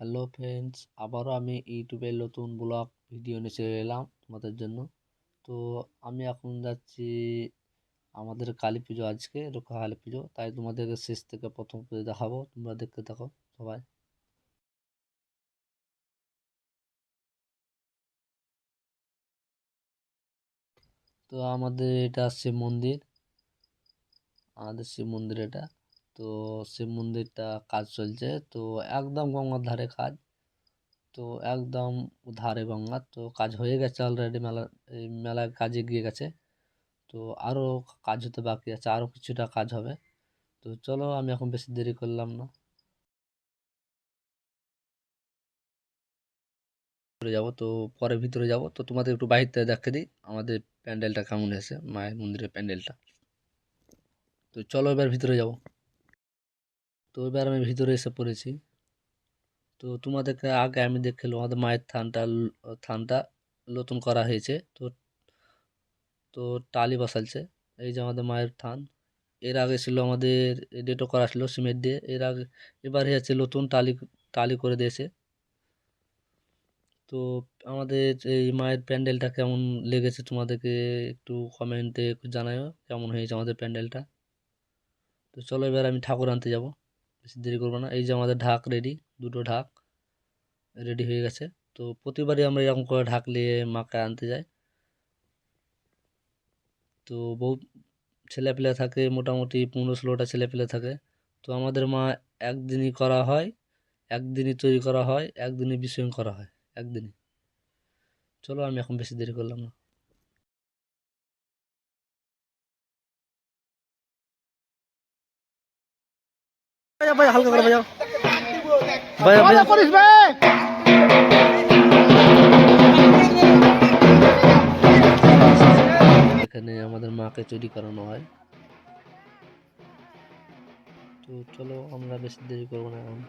Hello friends আবারও আমি ইউটিউবে নতুন ব্লগ ভিডিও নিয়ে চলে এলাম তোমাদের জন্য। তো আমি এখন যাচ্ছি আমাদের কালী পুজো আজকে রক্ষা কালী পুজো। তাই তোমাদেরকে শেষ থেকে প্রথম পুজো দেখাবো, তোমরা দেখতে থাকো সবাই। তো আমাদের এটা শিব মন্দির। আমাদের শিব মন্দির এটা। তো শিব মন্দিরটা কাজ চলছে। তো একদম গঙ্গার ধারে কাজ। তো একদম ধারে গঙ্গা। তো কাজ হয়ে গেছে অলরেডি মেলা, এই মেলার কাজে গিয়ে গেছে। তো আরও কাজ হতে বাকি আছে। আরও কিছুটা কাজ হবে। তো চলো, আমি এখন বেশি দেরি করলাম না। যাব, তো পরে ভিতরে যাব। তো তোমাদের একটু বাইরে দেখে দিই। আমাদের প্যান্ডেলটা কেমন এসে মায়ের মন্দিরের প্যান্ডেলটা। তো চলো, এবার ভিতরে যাব। তো এবার আমি ভিতরে এসে পড়েছি। তো তোমাদেরকে আগে আমি দেখলাম আমাদের মায়ের থানটা থানটা নতুন করা হয়েছে। তো তো টালি বসালছে এই যে আমাদের মায়ের থান। এর আগে ছিল আমাদের ডেটও করা ছিল সিমেন্ট দিয়ে। এর আগে, এবারে আছে নতুন টালি টালি করে দিয়েছে। তো আমাদের এই মায়ের প্যান্ডেলটা কেমন লেগেছে তোমাদেরকে একটু কমেন্টে একটু জানাও কেমন হয়েছে আমাদের প্যান্ডেলটা? তো চলো এবার আমি ঠাকুর আনতে যাব। বেশি দেরি করব না। এই যে আমাদের ঢাক রেডি দুটো ঢাক রেডি হয়ে গেছে। তো প্রতিবারই আমরা এরকম করে ঢাক নিয়ে মাকে আনতে যাই। তো বহুত ছেলেপিলে থাকে, মোটামুটি পনেরো ষোলোটা ছেলেপিলে থাকে। তো আমাদের মা একদিনই করা হয়, একদিনই তৈরি করা হয়, একদিনই বিসর্জন করা হয়, একদিনই। চলো, আমি এখন বেশি দেরি করলাম না। বাজা বাজা হালকা করে বাজাও বাজা বাজা করিস বে এখানে আমাদের মাকে তৈরি করানো হয়। তো চলো আমরা বেশি দেরি করব না এখন।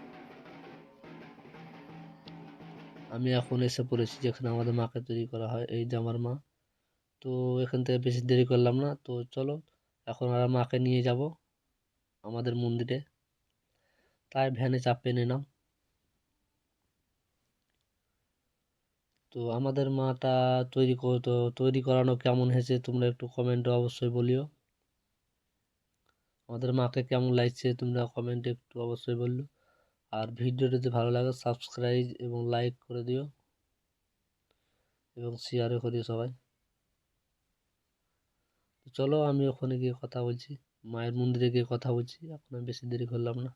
আমি এখন এসে পড়েছি যেখানে আমাদের মাকে তৈরি করা হয় এই যে আমার মা। তো এখান থেকে বেশি দেরি করলাম না। তো চলো এখন আমরা মাকে নিয়ে যাব আমাদের মন্দিরে। তাই ভ্যানে চাপিয়ে নিলাম তো আমাদের মাটা তৈরি তো তৈরি করানো কেমন হয়েছে তোমরা একটু কমেন্টে অবশ্যই বলিও। আমাদের মাকে কেমন লাগছে তোমরা কমেন্টে একটু অবশ্যই বলল। আর ভিডিওটা যদি ভালো লাগে সাবস্ক্রাইব এবং লাইক করে দিও। এবং শেয়ারও করিও সবাই। চলো আমি ওখানে গিয়ে কথা বলছি। মায়ের মন্দিরে গিয়ে কথা বলছি, এখন বেশি দেরি করলাম না।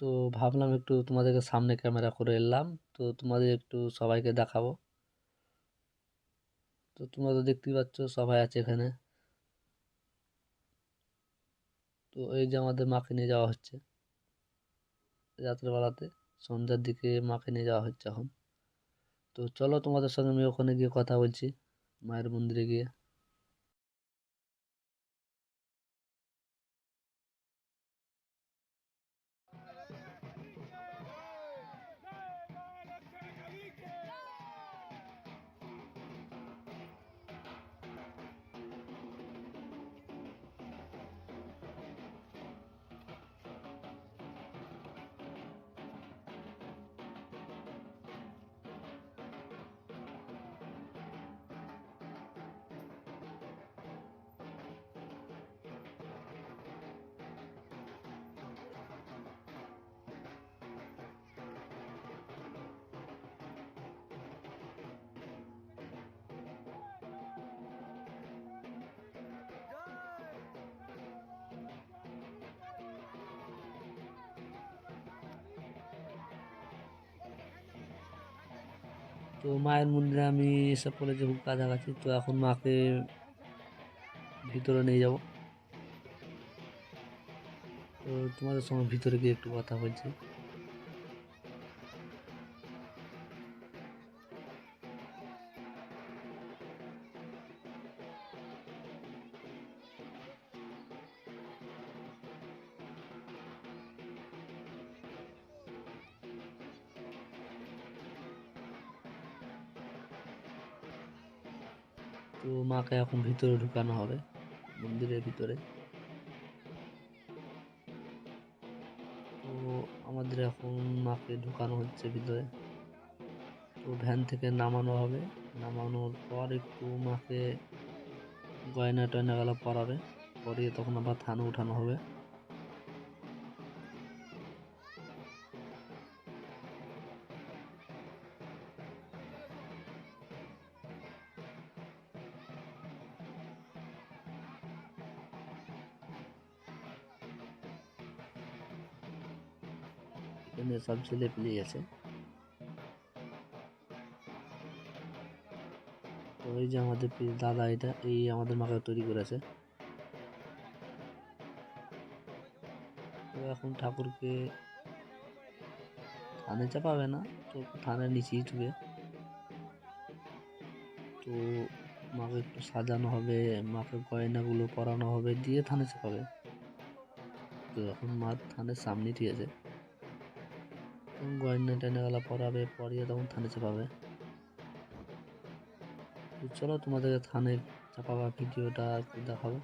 তো ভাবলাম একটু তোমাদেরকে সামনে ক্যামেরা করে এলাম। তো তোমাদের একটু সবাইকে দেখাবো। তো তোমরা তো দেখতেই পাচ্ছ সবাই আছে এখানে। তো এই যে আমাদের মাকে নিয়ে যাওয়া হচ্ছে। রাত্রেবেলাতে সন্ধ্যার দিকে মাকে নিয়ে যাওয়া হচ্ছে এখন। তো চলো তোমাদের সঙ্গে আমি ওখানে গিয়ে কথা বলছি, মায়ের মন্দিরে গিয়ে। তো মায়ের মন্দিরে আমি এসে পড়েছি খুব কাছাকাছি তো এখন মাকে ভিতরে নিয়ে যাব। তো তোমাদের সঙ্গে ভিতরে গিয়ে একটু কথা বলছি। তো মাকে এখন ভিতরে ঢুকানো হবে, মন্দিরের ভিতরে। তো আমাদের এখন মাকে ঢুকানো হচ্ছে ভিতরে। তো ভ্যান থেকে নামানো হবে। নামানোর পর একটু মাকে গয়না টয়না গেলা পরাবে। পরিয়ে তখন আবার থানে উঠানো হবে। এখানে সব ছেলে পেলেই আছে তো এই যে আমাদের দাদা এটা, এই আমাদের মাকে তৈরি করেছে। এখন ঠাকুরকে থানে চাপাবে না, তো থানের নিচেই ঢুকে তো মাকে একটু সাজানো হবে, মাকে গয়নাগুলো পরানো হবে, দিয়ে থানে চাপাবে। তো এখন মা থানের সামনেই ঠিক আছে। গয়না গেলা পরাবে, পরিয়ে তখন থানে চাপাবে। তো চলো তোমাদের থানে চাপাবা ভিডিওটা একটু দেখাবো।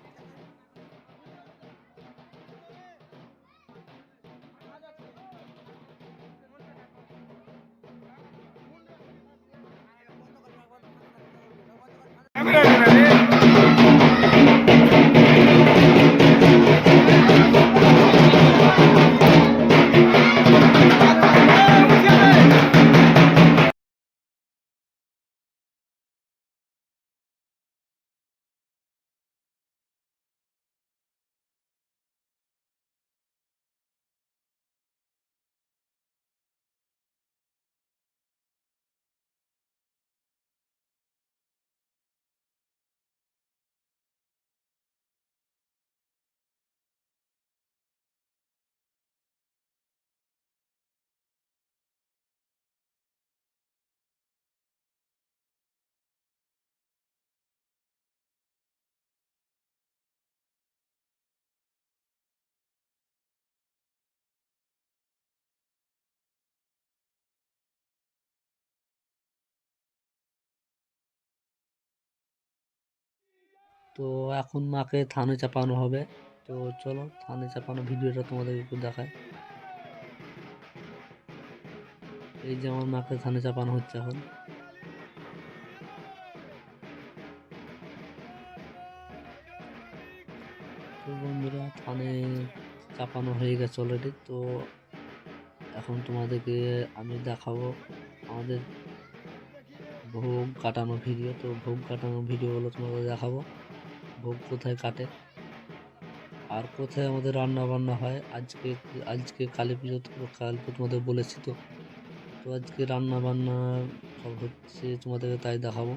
তো এখন মাকে থানে চাপানো হবে। তো চলো, থানে চাপানো ভিডিওটা তোমাদের একটু দেখায় এই যে আমার মাকে থানে চাপানো হচ্ছে এখন। তো বন্ধুরা, থানে চাপানো হয়ে গেছে অলরেডি তো এখন তোমাদেরকে আমি দেখাবো আমাদের ভোগ কাটানো ভিডিও। তো ভোগ কাটানো ভিডিওগুলো তোমাদের দেখাবো। ভোগ কোথায় কাটে? আর কোথায় আমাদের রান্না বান্না হয়? আজকে আজকে কালী পুজো কালকে তোমাদের বলেছি তো। তো আজকে রান্না বান্না সব হচ্ছে তোমাদেরকে তাই দেখাবো।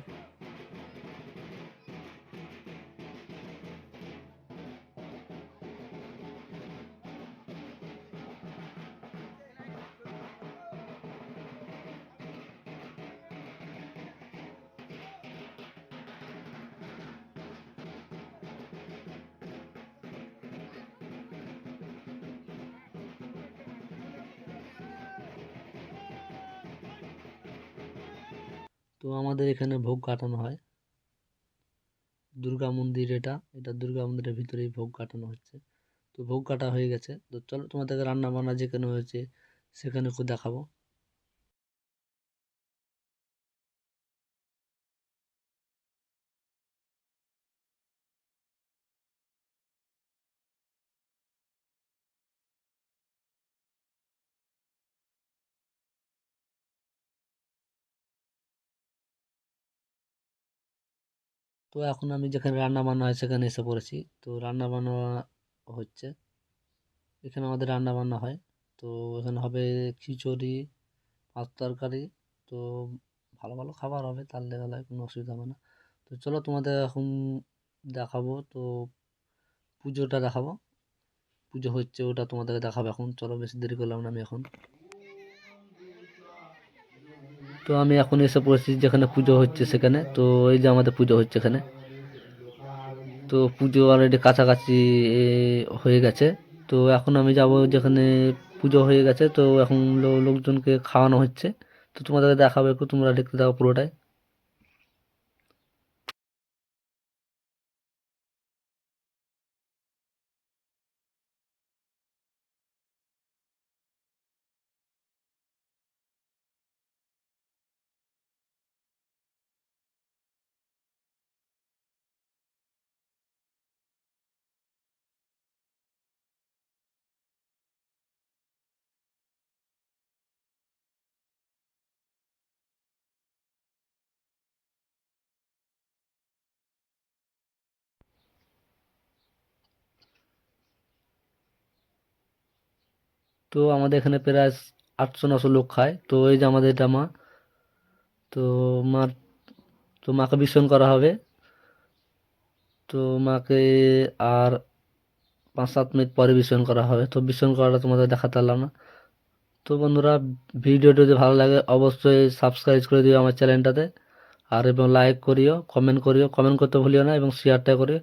তো আমাদের এখানে ভোগ কাটানো হয়। দুর্গা মন্দির এটা এটা দুর্গা মন্দিরের ভিতরেই ভোগ কাটানো হচ্ছে। তো ভোগ কাটা হয়ে গেছে। তো চলো তোমাদেরকে রান্না বান্না যেখানে হয়েছে সেখানে একটু দেখাবো। এখন আমি যেখানে রান্না বান্না হয় সেখানে এসে পড়েছি। তো রান্না বান্না হচ্ছে, এখানে আমাদের রান্না বান্না হয়। তো এখানে হবে খিচুড়ি ভাত তরকারি, তো ভালো ভালো খাবার হবে, তার লেগে কোনো অসুবিধা হবে না। তো চলো তোমাদের এখন দেখাবো, তো পুজোটা দেখাবো। পুজো হচ্ছে ওটা তোমাদেরকে দেখাবো এখন। চলো বেশি দেরি করলাম না আমি এখন। তো আমি এখন এসে পড়েছি যেখানে পুজো হচ্ছে সেখানে। তো এই যে আমাদের পুজো হচ্ছে এখানে। তো পুজো অলরেডি কাছাকাছি হয়ে গেছে। তো এখন আমি যাব যেখানে পুজো হয়ে গেছে। তো এখন লোকজনকে খাওয়ানো হচ্ছে। তো তোমাদেরকে দেখাবো একটু, তোমরা দেখতে দাও পুরোটাই। তো আমাদের এখানে প্রায় আটশো নশো লোক খায়। তো এই যে আমাদের এটা মা, তো মার, তো মাকে বিসর্জন করা হবে। তো মাকে আর পাঁচ সাত মিনিট পরে বিসর্জন করা হবে। তো বিসর্জন করাটা তোমাদের দেখাতে পারলাম না। তো বন্ধুরা, ভিডিওটা যদি ভালো লাগে, অবশ্যই সাবস্ক্রাইব করে দিও আমার চ্যানেলটাতে আর এবং লাইক করিও কমেন্ট করিও কমেন্ট করতে ভুলিও না এবং শেয়ারটা করিও।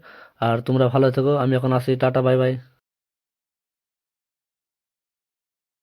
আর তোমরা ভালো থেকো। আমি এখন আসি, টাটা বাই বাই